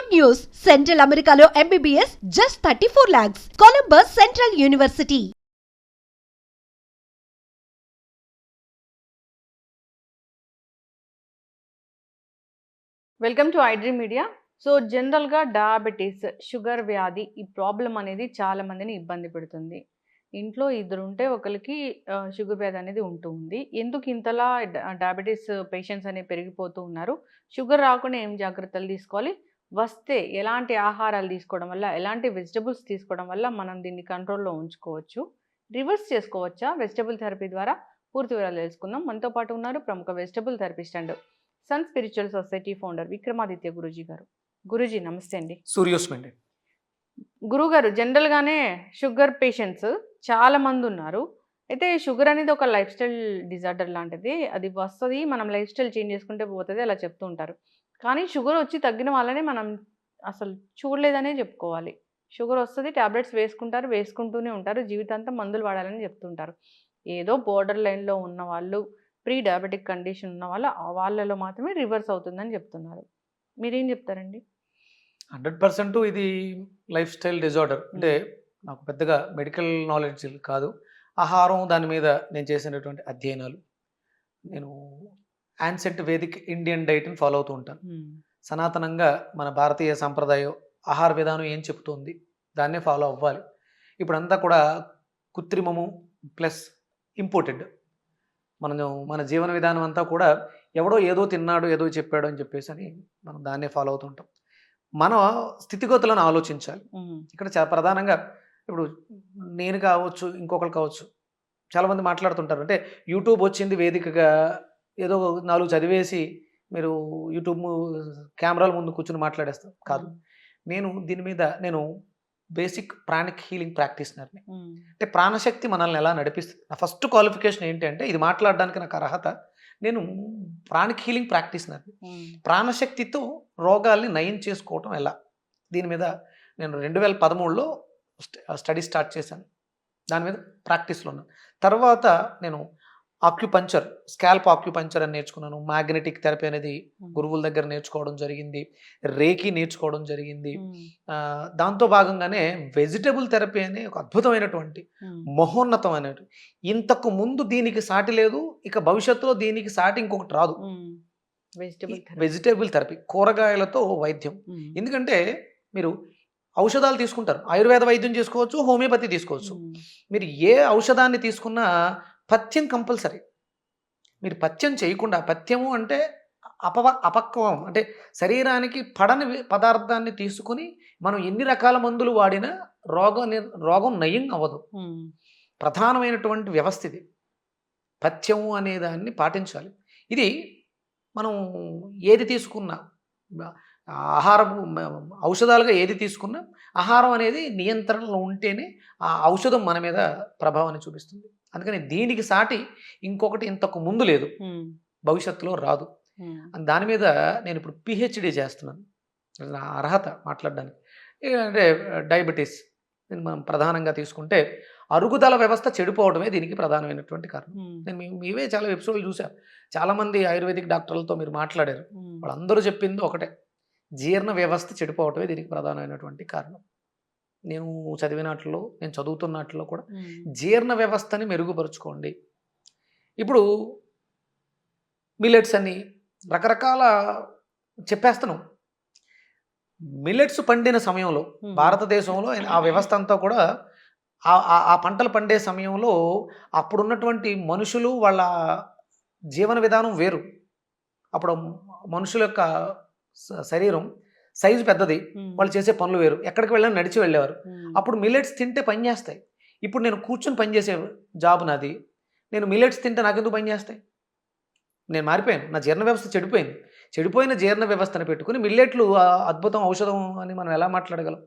Good news! Central Americano MBBS just 34 lakhs. Columbus central university welcome to iDream media so జనరల్గా diabetes sugar వ్యాధి ఈ problem అనేది చాలా మందిని ఇబ్బంది పెడుతుంది. ఇంట్లో ఇద్దరు ఉంటే ఒకరికి షుగర్ వ్యాధి అనేది ఉంటూ ఉంది. ఎందుకు ఇంతలా డయాబెటీస్ పేషెంట్స్ అనేవి పెరిగిపోతూ ఉన్నారు? షుగర్ రాకుండా ఏం జాగ్రత్తలు తీసుకోవాలి? వస్తే ఎలాంటి ఆహారాలు తీసుకోవడం వల్ల ఎలాంటి వెజిటబుల్స్ తీసుకోవడం వల్ల మనం దీన్ని కంట్రోల్లో ఉంచుకోవచ్చు? రివర్స్ చేసుకోవచ్చా? వెజిటబుల్ థెరపీ ద్వారా పూర్తి వివరాలు తెలుసుకుందాం. మనతో పాటు ఉన్నారు ప్రముఖ vegetable therapist and sun spiritual society founder Vikramaditya Guruji గారు. గురూజీ నమస్తే అండి. సూర్యోస్మి అండి. గురుగారు జనరల్గానే షుగర్ పేషెంట్స్ చాలా మంది ఉన్నారు. అయితే షుగర్ అనేది ఒక లైఫ్ స్టైల్ డిజార్డర్ లాంటిది. అది వస్తుంది మనం లైఫ్ స్టైల్ చేంజ్ చేసుకుంటే పోతుంది అలా చెప్తూ ఉంటారు. కానీ షుగర్ వచ్చి తగ్గిన వాళ్ళని మనం అసలు చూడలేదనే చెప్పుకోవాలి. షుగర్ వస్తుంది ట్యాబ్లెట్స్ వేసుకుంటారు వేసుకుంటూనే ఉంటారు జీవితాంతం మందులు వాడాలని చెప్తుంటారు. ఏదో బోర్డర్ లైన్లో ఉన్న వాళ్ళు ప్రీ డయాబెటిక్ కండిషన్ ఉన్న వాళ్ళు ఆ వాళ్ళలో మాత్రమే రివర్స్ అవుతుందని చెప్తున్నారు. మీరేం చెప్తారండి? హండ్రెడ్ పర్సెంట్ ఇది లైఫ్ స్టైల్ డిజార్డర్. అంటే నాకు పెద్దగా మెడికల్ నాలెడ్జ్ కాదు. ఆహారం దాని మీద నేను చేసినటువంటి అధ్యయనాలు. నేను యాన్సెట్ వేదిక్ ఇండియన్ డైట్ని ఫాలో అవుతూ ఉంటాను. సనాతనంగా మన భారతీయ సాంప్రదాయం ఆహార విధానం ఏం చెప్తుంది దాన్నే ఫాలో అవ్వాలి. ఇప్పుడంతా కూడా కృత్రిమము ప్లస్ ఇంపోర్టెడ్ మనం మన జీవన విధానం అంతా కూడా ఎవడో ఏదో తిన్నాడు ఏదో చెప్పాడు అని చెప్పేసి అని మనం దాన్నే ఫాలో అవుతుంటాం మన స్థితిగతులను ఆలోచించాలి. ఇక్కడ చాలా ప్రధానంగా ఇప్పుడు నేను కావచ్చు ఇంకొకరు కావచ్చు చాలామంది మాట్లాడుతుంటారు. అంటే యూట్యూబ్ వచ్చింది వేదికగా ఏదో నాలుగు చదివేసి మీరు యూట్యూబ్ కెమెరాల ముందు కూర్చుని మాట్లాడేస్తాం. కాదు. నేను దీని మీద నేను బేసిక్ ప్రాణిక్ హీలింగ్ ప్రాక్టీస్నర్ని అంటే ప్రాణశక్తి మనల్ని ఎలా నడిపిస్తుంది? నా ఫస్ట్ క్వాలిఫికేషన్ ఏంటి అంటే ఇది మాట్లాడడానికి నాకు అర్హత. నేను ప్రాణిక్ హీలింగ్ ప్రాక్టీస్నర్ని ప్రాణశక్తితో రోగాల్ని నయం చేసుకోవటం ఎలా? దీని మీద నేను రెండు వేల పదమూడులో స్టడీ స్టార్ట్ చేశాను. దాని మీద ప్రాక్టీస్లో ఉన్నాను. తర్వాత నేను ఆక్యుపంచర్ స్కాల్ప్ ఆక్యుపంచర్ అని నేర్చుకున్నాను. మ్యాగ్నెటిక్ థెరపీ అనేది గురువుల దగ్గర నేర్చుకోవడం జరిగింది. రేకి నేర్చుకోవడం జరిగింది. ఆ, దాంతో భాగంగానే వెజిటబుల్ థెరపీ అనే ఒక అద్భుతమైనటువంటి మహోన్నతమైనటువంటి ఇంతకు ముందు దీనికి సాటి లేదు ఇక భవిష్యత్తులో దీనికి సాటి ఇంకొకటి రాదు. Vegetable vegetable therapy. కూరగాయలతో వైద్యం. ఎందుకంటే మీరు ఔషధాలు తీసుకుంటారు. ఆయుర్వేద వైద్యం చేసుకోవచ్చు హోమియోపతి తీసుకోవచ్చు. మీరు ఏ ఔషధాన్ని తీసుకున్నా పథ్యం కంపల్సరీ. మీరు పథ్యం చేయకుండా పథ్యము అంటే అపవ అపక్వం అంటే శరీరానికి పడని పదార్థాన్ని తీసుకుని మనం ఎన్ని రకాల మందులు వాడినా రోగం రోగం నయం అవ్వదు. ప్రధానమైనటువంటి వ్యవస్థ ఇది. పథ్యము అనే దాన్ని పాటించాలి. ఇది మనం ఏది తీసుకున్నా ఆహారము మ- ఔషధాలుగా ఏది తీసుకున్నా ఆహారం అనేది నియంత్రణలో ఉంటేనే ఆ ఔషధం మన మీద ప్రభావాన్ని చూపిస్తుంది. అందుకని దీనికి సాటి ఇంకొకటి ఇంతకు ముందు లేదు. భవిష్యత్తులో రాదు. అని దాని మీద నేను ఇప్పుడు పిహెచ్డి చేస్తున్నాను. నా అర్హత మాట్లాడడానికి. అంటే డయాబెటీస్ దీన్ని మనం ప్రధానంగా తీసుకుంటే అరుగుదల వ్యవస్థ చెడిపోవడమే దీనికి ప్రధానమైనటువంటి కారణం. నేను మీవే చాలా ఎపిసోడ్లు చూసా చాలామంది ఆయుర్వేదిక్ డాక్టర్లతో మీరు మాట్లాడారు. వాళ్ళందరూ చెప్పింది ఒకటే. జీర్ణ వ్యవస్థ చెడిపోవటమే దీనికి ప్రధానమైనటువంటి కారణం. నేను చదివినట్లో నేను చదువుతున్నట్లో కూడా జీర్ణ వ్యవస్థని మెరుగుపరుచుకోండి. ఇప్పుడు మిల్లెట్స్ అని రకరకాల చెప్పేస్తున్నాం మిల్లెట్స్ పండిన సమయంలో భారతదేశంలో ఆ వ్యవస్థ అంతా కూడా ఆ- ఆ- ఆ పంటలు పండే సమయంలో అప్పుడున్నటువంటి మనుషులు వాళ్ళ జీవన విధానం వేరు. అప్పుడు మనుషుల యొక్క శరీరం సైజు పెద్దది వాళ్ళు చేసే పనులు వేరు. ఎక్కడికి వెళ్ళినా నడిచి వెళ్ళేవారు. అప్పుడు మిల్లెట్స్ తింటే పని చేస్తాయి. ఇప్పుడు నేను కూర్చొని పని చేసే జాబ్ నాది. నేను మిల్లెట్స్ తింటే నాకెందుకు పని చేస్తాయి? నేను మారిపోయాను. నా జీర్ణ వ్యవస్థ చెడిపోయింది. చెడిపోయిన జీర్ణ వ్యవస్థను పెట్టుకుని మిల్లెట్లు అద్భుతం ఔషధం అని మనం ఎలా మాట్లాడగలం?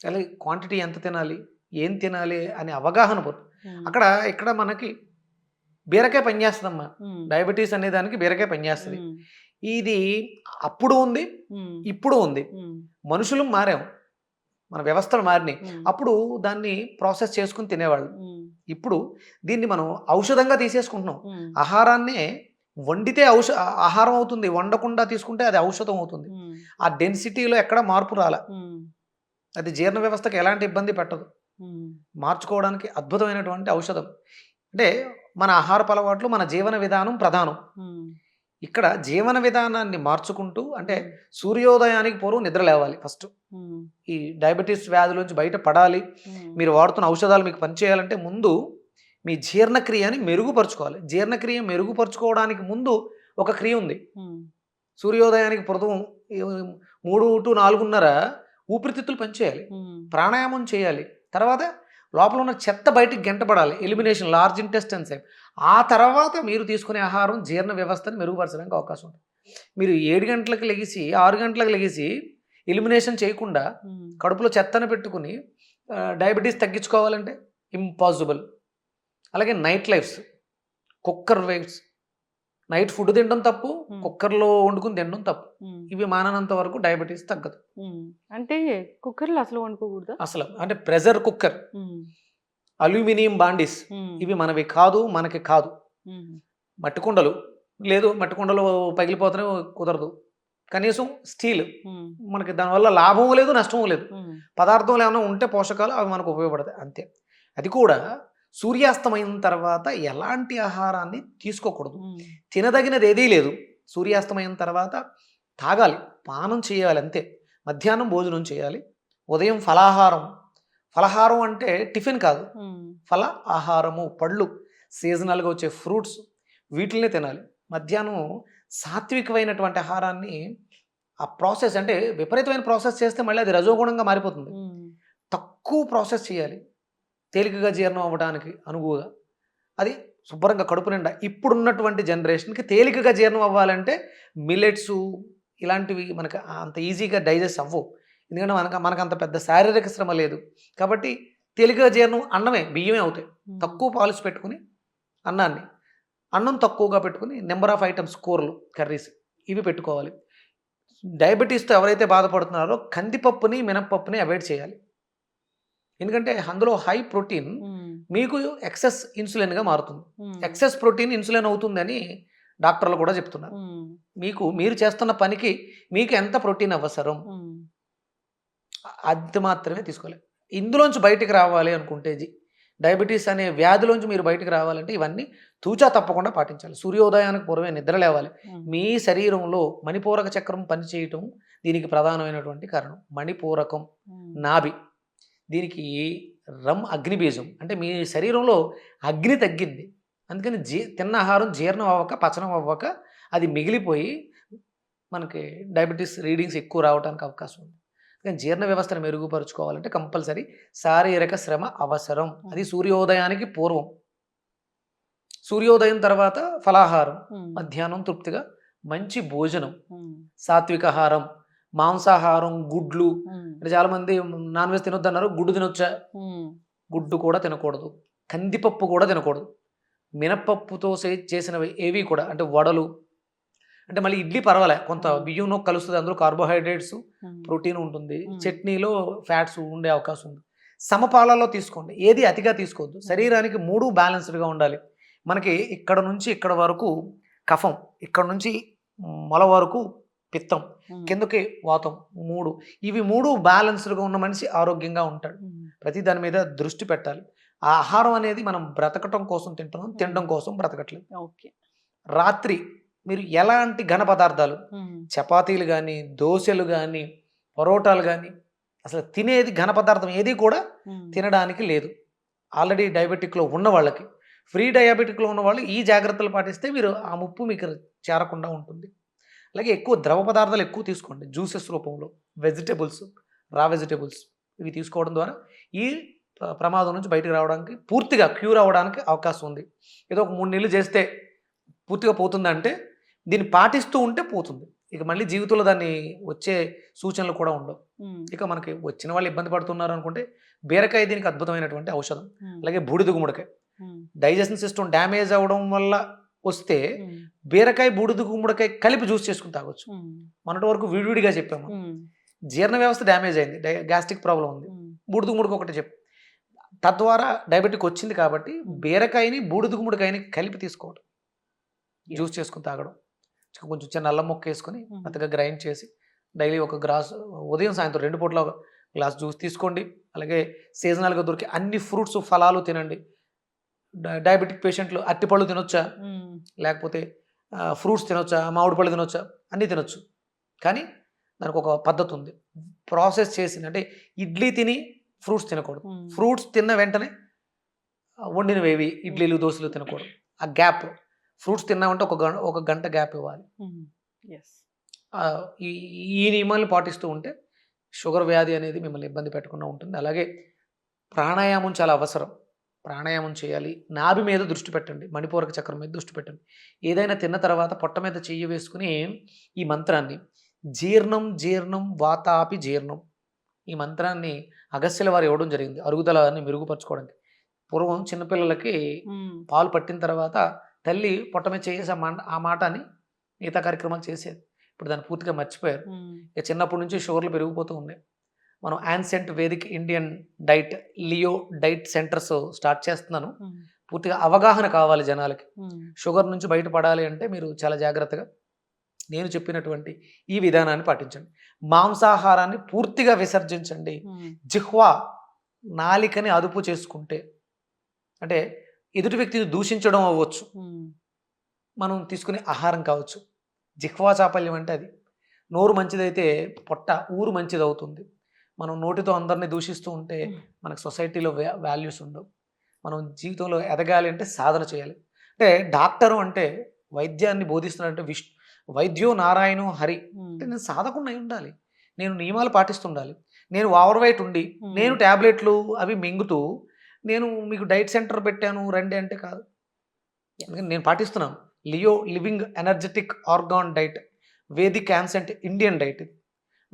అలాగే క్వాంటిటీ ఎంత తినాలి? ఏం తినాలి? అనే అవగాహన పోతుంది. అక్కడ ఇక్కడ మనకి బీరకాయ పనిచేస్తుందమ్మా డయాబెటీస్ అనే దానికి బీరకాయ పనిచేస్తుంది ఇది అప్పుడు ఉంది ఇప్పుడు ఉంది. మనుషులు మారాం. మన వ్యవస్థలు మారినాయి. అప్పుడు దాన్ని ప్రాసెస్ చేసుకుని తినేవాళ్ళు. ఇప్పుడు దీన్ని మనం ఔషధంగా తీసేసుకుంటున్నాం. ఆహారాన్నే వండితే ఔష ఆహారం అవుతుంది. వండకుండా తీసుకుంటే అది ఔషధం అవుతుంది. ఆ డెన్సిటీలో ఎక్కడ మార్పు రాల? అది జీర్ణ వ్యవస్థకి ఎలాంటి ఇబ్బంది పెట్టదు. మార్చుకోవడానికి అద్భుతమైనటువంటి ఔషధం. అంటే మన ఆహారపు అలవాట్లు మన జీవన విధానం ప్రధానం. ఇక్కడ జీవన విధానాన్ని మార్చుకుంటూ అంటే సూర్యోదయానికి పూర్వం నిద్ర లేవాలి ఫస్ట్. ఈ డయాబెటీస్ వ్యాధి నుంచి బయట పడాలి. మీరు వాడుతున్న ఔషధాలు మీకు పనిచేయాలంటే ముందు మీ జీర్ణక్రియని మెరుగుపరుచుకోవాలి. జీర్ణక్రియ మెరుగుపరుచుకోవడానికి ముందు ఒక క్రియ ఉంది. సూర్యోదయానికి పూర్వం మూడు టు నాలుగున్నర ఊపిరితిత్తులు పనిచేయాలి. ప్రాణాయామం చేయాలి. తర్వాత లోపల ఉన్న చెత్త బయటికి గంటపడాలి ఎలిమినేషన్ లార్జ్ ఇంటెస్టెన్స్ ఆ తర్వాత మీరు తీసుకునే ఆహారం జీర్ణ వ్యవస్థని మెరుగుపరచడానికి అవకాశం ఉంటుంది. మీరు ఏడు గంటలకు లెగిసి ఆరు గంటలకు లెగిసి ఎలిమినేషన్ చేయకుండా కడుపులో చెత్తను పెట్టుకుని డయాబెటీస్ తగ్గించుకోవాలంటే ఇంపాసిబుల్ అలాగే night life's cooker wife's night food తినడం తప్పు. కుక్కర్లో వండుకుని తినడం తప్పు. ఇవి మాననంత వరకు డయాబెటీస్ తగ్గదు. అంటే కుక్కర్లో అసలు వండుకోకూడదా? అసలు అంటే ప్రెషర్ కుక్కర్ అల్యూమినియం బాండీస్ ఇవి మనవి కాదు మనకి కాదు. మట్టి కుండలు లేదు మట్టి కుండలు పగిలిపోతేనే కుదరదు. కనీసం స్టీల్ మనకి దానివల్ల లాభం లేదు నష్టం లేదు. ఉమ్, పదార్థాలు ఏమైనా ఉంటే పోషకాలు అవి మనకు ఉపయోగపడతాయి అంతే. అది కూడా సూర్యాస్తమైన తర్వాత ఎలాంటి ఆహారాన్ని తీసుకోకూడదు. తినదగినది ఏదీ లేదు. సూర్యాస్తమయం తర్వాత తాగాలి పానం చేయాలి అంతే. మధ్యాహ్నం భోజనం చేయాలి ఉదయం ఫలాహారం. ఫలహారం అంటే టిఫిన్ కాదు. ఫల ఆహారము పళ్ళు సీజనల్గా వచ్చే ఫ్రూట్స్ వీటిల్నే తినాలి. మధ్యాహ్నం సాత్వికమైనటువంటి ఆహారాన్ని ఆ ప్రాసెస్ అంటే విపరీతమైన ప్రాసెస్ చేస్తే మళ్ళీ అది రజోగుణంగా మారిపోతుంది. తక్కువ ప్రాసెస్ చేయాలి. తేలికగా జీర్ణం అవ్వడానికి అనుగుగా అది శుభ్రంగా కడుపు నిండా ఇప్పుడున్నటువంటి జనరేషన్కి తేలికగా జీర్ణం అవ్వాలంటే మిల్లెట్స్ ఇలాంటివి మనకు అంత ఈజీగా డైజెస్ట్ అవ్వవు. ఎందుకంటే మనకు మనకు అంత పెద్ద శారీరక శ్రమ లేదు. కాబట్టి తేలికగా జీర్ణం అన్నమే బియ్యమే అవుతాయి. తక్కువ పాలిసి పెట్టుకుని అన్నాన్ని అన్నం తక్కువగా పెట్టుకుని నెంబర్ ఆఫ్ ఐటమ్స్ కూరలు కర్రీస్ ఇవి పెట్టుకోవాలి. డయాబెటీస్తో ఎవరైతే బాధపడుతున్నారో కందిపప్పుని మినపప్పుని అవాయిడ్ చేయాలి. ఎందుకంటే అందులో హై ప్రోటీన్ మీకు ఎక్సెస్ ఇన్సులిన్గా మారుతుంది. ఎక్సెస్ ప్రోటీన్ ఇన్సులిన్ అవుతుందని డాక్టర్లు కూడా చెప్తున్నారు. మీకు మీరు చేస్తున్న పనికి మీకు ఎంత ప్రోటీన్ అవసరం? అది మాత్రమే తీసుకోవాలి. ఇందులోంచి బయటికి రావాలి అనుకుంటే డయాబెటీస్ అనే వ్యాధిలోంచి మీరు బయటికి రావాలంటే ఇవన్నీ తూచా తప్పకుండా పాటించాలి. సూర్యోదయానికి పూర్వమే నిద్ర లేవాలి. మీ శరీరంలో మణిపూరక చక్రం పనిచేయటం దీనికి ప్రధానమైనటువంటి కారణం. మణిపూరకం నాభి. దీనికి రమ్ అగ్నిబీజం. అంటే మీ శరీరంలో అగ్ని తగ్గింది. అందుకని జీ తిన్న ఆహారం జీర్ణం అవ్వక పచనం అవ్వక అది మిగిలిపోయి మనకి డయాబెటీస్ రీడింగ్స్ ఎక్కువ రావడానికి అవకాశం ఉంది. కానీ జీర్ణ వ్యవస్థను మెరుగుపరుచుకోవాలంటే కంపల్సరీ శారీరక శ్రమ అవసరం. అది సూర్యోదయానికి పూర్వం. సూర్యోదయం తర్వాత ఫలాహారం. మధ్యాహ్నం తృప్తిగా మంచి భోజనం. ఉమ్, సాత్విక ఆహారం. మాంసాహారం గుడ్లు అంటే చాలా మంది నాన్ వెజ్ తినొద్దు అన్నారు గుడ్డు తినొచ్చా? గుడ్డు కూడా తినకూడదు. కందిపప్పు కూడా తినకూడదు. మినపప్పుతో చేసినవి ఏవి కూడా అంటే వడలు అంటే మళ్ళీ ఇడ్లీ పర్వాలే కొంత. బియ్యం నొక్కు కలుస్తుంది అందులో కార్బోహైడ్రేట్స్ ప్రోటీన్ ఉంటుంది. చట్నీలో ఫ్యాట్స్ ఉండే అవకాశం ఉంది. సమపాలలో తీసుకోండి ఏది అతిగా తీసుకోవద్దు. శరీరానికి మూడు బ్యాలెన్స్డ్గా ఉండాలి. మనకి ఇక్కడ నుంచి ఇక్కడ వరకు కఫం ఇక్కడ నుంచి మొల వరకు పిత్తం. కిందకి వాతం మూడు. ఇవి మూడు బ్యాలెన్స్డ్గా ఉన్న మనిషి ఆరోగ్యంగా ఉంటాడు. ప్రతి దాని మీద దృష్టి పెట్టాలి. ఆ ఆహారం అనేది మనం బ్రతకటం కోసం తింటున్నాం తినడం కోసం బ్రతకట్లేదు. ఓకే. రాత్రి మీరు ఎలాంటి ఘన పదార్థాలు? చపాతీలు కానీ దోశలు కానీ పరోటాలు కానీ అసలు తినేది ఘన పదార్థం ఏది కూడా తినడానికి లేదు. ఆల్రెడీ డయాబెటిక్లో ఉన్న వాళ్ళకి ఫ్రీ డయాబెటిక్లో ఉన్న వాళ్ళు ఈ జాగ్రత్తలు పాటిస్తే మీరు ఆ ముప్పు మీకు చేరకుండా ఉంటుంది. అలాగే ఎక్కువ ద్రవ పదార్థాలు ఎక్కువ తీసుకోండి. జ్యూసెస్ రూపంలో వెజిటేబుల్స్ రా వెజిటేబుల్స్ ఇవి తీసుకోవడం ద్వారా ఈ ప్ర- ప్రమాదం నుంచి బయటకు రావడానికి పూర్తిగా క్యూర్ అవ్వడానికి అవకాశం ఉంది. ఏదో ఒక మూడు నెలలు చేస్తే పూర్తిగా పోతుందంటే దీన్ని పాటిస్తూ ఉంటే పోతుంది. ఇక మళ్ళీ జీవితంలో దాన్ని వచ్చే సూచనలు కూడా ఉండవు. ఇక మనకి వచ్చిన వాళ్ళు ఇబ్బంది పడుతున్నారు అనుకుంటే బీరకాయ దీనికి అద్భుతమైనటువంటి ఔషధం. అలాగే బూడిద గుమ్మడికాయ. డైజెషన్ సిస్టమ్ డ్యామేజ్ అవ్వడం వల్ల వస్తే బీరకాయ బూడిద గుమ్మడికాయ కలిపి జ్యూస్ చేసుకుని తాగొచ్చు. మొన్నటి వరకు విడివిడిగా చెప్పాము. జీర్ణ వ్యవస్థ డ్యామేజ్ అయింది. గ్యాస్ట్రిక్ ప్రాబ్లం ఉంది. బూడిద గుమ్మడికి ఒకటి చెప్పు. తద్వారా డయాబెటిక్ వచ్చింది కాబట్టి బీరకాయని బూడిద గుమ్మడికాయని కలిపి తీసుకోవడం జ్యూస్ చేసుకుని తాగడం. కొంచెం చిన్న అల్లం ముక్క వేసుకొని. మెత్తగా గ్రైండ్ చేసి డైలీ ఒక గ్లాస్ ఉదయం సాయంత్రం రెండు పూట్ల గ్లాస్ జ్యూస్ తీసుకోండి. అలాగే సీజనల్గా దొరికే అన్ని ఫ్రూట్స్ ఫలాలు తినండి. డయాబెటిక్ పేషెంట్లు అరటిపళ్ళు తినొచ్చా? లేకపోతే ఫ్రూట్స్ తినొచ్చా మామిడి పళ్ళు తినొచ్చా అన్నీ తినొచ్చు. కానీ దానికి ఒక పద్ధతి ఉంది. ప్రాసెస్ చేసింది అంటే ఇడ్లీ తిని ఫ్రూట్స్ తినకూడదు. ఫ్రూట్స్ తిన్న వెంటనే వండినవేవి ఇడ్లీలు దోశలు తినకూడదు. ఆ గ్యాప్ ఫ్రూట్స్ తిన్నామంటే ఒక గంట ఒక గంట గ్యాప్ ఇవ్వాలి. ఈ నియమాలను పాటిస్తూ ఉంటే షుగర్ వ్యాధి అనేది మిమ్మల్ని ఇబ్బంది పెట్టకుండా ఉంటుంది. అలాగే ప్రాణాయామం చాలా అవసరం. ప్రాణాయామం చేయాలి. నాభి మీద దృష్టి పెట్టండి. మణిపూరక చక్రం మీద దృష్టి పెట్టండి. ఏదైనా తిన్న తర్వాత పొట్ట మీద చెయ్యి వేసుకుని ఈ మంత్రాన్ని జీర్ణం జీర్ణం వాతాపి జీర్ణం. ఈ మంత్రాన్ని అగస్త్యుల వారు ఇవ్వడం జరిగింది. అరుగుదలని మెరుగుపరచుకోవడానికి. పూర్వం చిన్నపిల్లలకి పాలు పట్టిన తర్వాత తల్లి పొట్ట మీద చేసి ఆ మాట ఆ మాటని మిగతా కార్యక్రమాలు చేసేది. ఇప్పుడు దాన్ని పూర్తిగా మర్చిపోయారు. ఇక చిన్నప్పటి నుంచి షుగర్లు పెరిగిపోతూ ఉన్నాయి. మనం ancient Vedic Indian diet Leo diet centres start చేస్తున్నాను. ఉమ్, పూర్తిగా అవగాహన కావాలి జనాలకి. షుగర్ నుంచి బయటపడాలి అంటే మీరు చాలా జాగ్రత్తగా నేను చెప్పినటువంటి ఈ విధానాన్ని పాటించండి. మాంసాహారాన్ని పూర్తిగా విసర్జించండి. ఉమ్, జిహ్వా నాలికని అదుపు చేసుకుంటే అంటే ఎదుటి వ్యక్తిని దూషించడం అవ్వచ్చు. మనం తీసుకునే ఆహారం కావచ్చు. జిహ్వా చాపల్యం అంటే అది. నోరు మంచిదైతే పొట్ట ఊరు మంచిది అవుతుంది మనం నోటితో అందరినీ దూషిస్తూ ఉంటే మనకు సొసైటీలో వాల్యూస్ ఉండవు. మనం జీవితంలో ఎదగాలి అంటే సాధన చేయాలి. అంటే డాక్టరు అంటే వైద్యాన్ని బోధిస్తున్నాడంటే విష్ వైద్యో నారాయణో హరి అంటే నేను సాధకుండా ఉండాలి. నేను నియమాలు పాటిస్తుండాలి. నేను ఓవర్ వెయిట్ ఉండి నేను ట్యాబ్లెట్లు అవి మింగుతూ నేను మీకు డైట్ సెంటర్ పెట్టాను రండి అంటే కాదు. అందుకని నేను పాటిస్తున్నాను. Leo living energetic organ diet Vedic ancient Indian diet. ఇది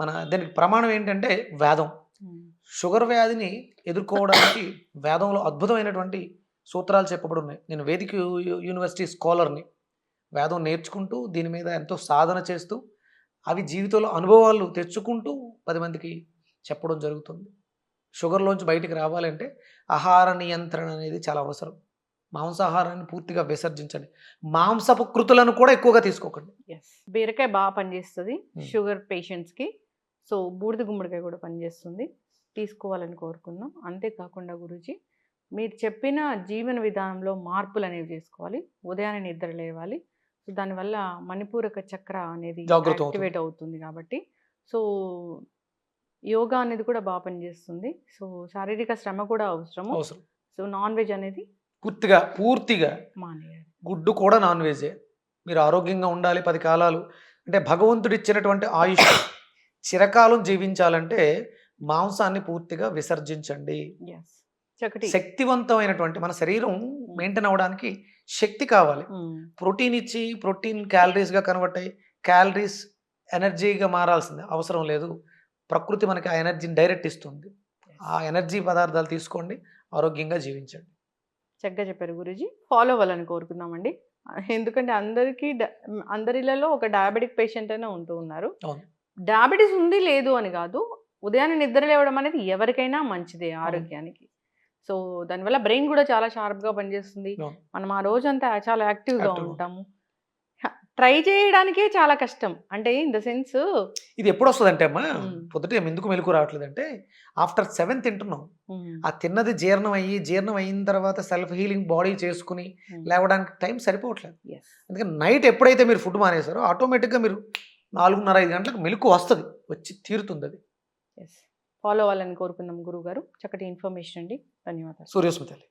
మన దానికి ప్రమాణం ఏంటంటే వేదం. షుగర్ వ్యాధిని ఎదుర్కోవడానికి వేదంలో అద్భుతమైనటువంటి సూత్రాలు చెప్పబడి ఉన్నాయి నేను వేదిక యూనివర్సిటీ స్కాలర్ని. వేదం నేర్చుకుంటూ దీని మీద ఎంతో సాధన చేస్తూ అవి జీవితంలో అనుభవాలు తెచ్చుకుంటూ పది మందికి చెప్పడం జరుగుతుంది. షుగర్లోంచి బయటికి రావాలంటే ఆహార నియంత్రణ అనేది చాలా అవసరం. మాంసాహారాన్ని పూర్తిగా విసర్జించండి. మాంసపు కృతులను కూడా ఎక్కువగా తీసుకోకండి. బీరకాయ బాగా పనిచేస్తుంది. షుగర్ పేషెంట్స్కి. సో బూడిద గుమ్మడికాయ కూడా పనిచేస్తుంది. తీసుకోవాలని కోరుకుందాం. అంతేకాకుండా గురూజీ మీరు చెప్పిన జీవన విధానంలో మార్పులు అనేవి చేసుకోవాలి. ఉదయాన్నే నిద్ర లేవాలి. సో దానివల్ల మణిపూరక చక్ర అనేది. యాక్టివేట్ అవుతుంది కాబట్టి. సో యోగా అనేది కూడా బాగా పనిచేస్తుంది. సో శారీరక శ్రమ కూడా అవసరము. అవసరం. సో నాన్ వెజ్ అనేది పూర్తిగా పూర్తిగా మానేయాలి. గుడ్డు కూడా నాన్ వెజే. మీరు ఆరోగ్యంగా ఉండాలి పది కాలాలు. అంటే భగవంతుడు ఇచ్చినటువంటి ఆయుష్ చిరకాలం జీవించాలంటే మాంసాన్ని పూర్తిగా విసర్జించండి. శక్తివంతమైనటువంటి మన శరీరం మెయింటైన్ అవ్వడానికి శక్తి కావాలి. ఉమ్, ప్రోటీన్ ఇచ్చి ప్రోటీన్ క్యాలరీస్గా కన్వర్ట్ అయ్యి క్యాలరీస్ ఎనర్జీగా మారాల్సిందే అవసరం లేదు. ప్రకృతి మనకి ఆ ఎనర్జీని డైరెక్ట్ ఇస్తుంది. ఆ ఎనర్జీ పదార్థాలు తీసుకోండి ఆరోగ్యంగా జీవించండి. చక్కగా చెప్పారు గురుజీ. ఫాలో అవ్వాలని కోరుకుందామండి. ఎందుకంటే అందరికీ అందరిలలో ఒక డయాబెటిక్ పేషెంట్ అయినా ఉంటూ ఉన్నారు. అవును. డయాబెటీస్ ఉంది లేదు అని కాదు. ఉదయాన్నే నిద్ర లేవడం అనేది ఎవరికైనా మంచిదే ఆరోగ్యానికి. సో దానివల్ల బ్రెయిన్ కూడా చాలా షార్ప్గా పనిచేస్తుంది. మనం ఆ రోజంతా చాలా యాక్టివ్గా ఉంటాము. ట్రై చేయడానికే చాలా కష్టం. అంటే ఇన్ ద సెన్స్ ఇది ఎప్పుడు వస్తుందంటే అమ్మా మ్మ్. పొద్దుట ఎందుకు మెలకు రావట్లేదంటే ఆఫ్టర్ సెవెన్ తింటున్నాం. ఆ తిన్నది జీర్ణం అయ్యి జీర్ణం అయిన తర్వాత సెల్ఫ్ హీలింగ్ బాడీ చేసుకుని లేవడానికి టైం సరిపోవట్లేదు. అందుకని నైట్ ఎప్పుడైతే మీరు ఫుడ్ మానేశారో ఆటోమేటిక్గా మీరు నాలుగున్నర ఐదు గంటలకు మెలకు వస్తుంది వచ్చి తీరుతుంది అది ఎస్ ఫాలో అవ్వాలని కోరుకుందాం గురువు గారు చక్కటి ఇన్ఫర్మేషన్ అండి. ధన్యవాదాలు. సూర్యోస్మితల్లి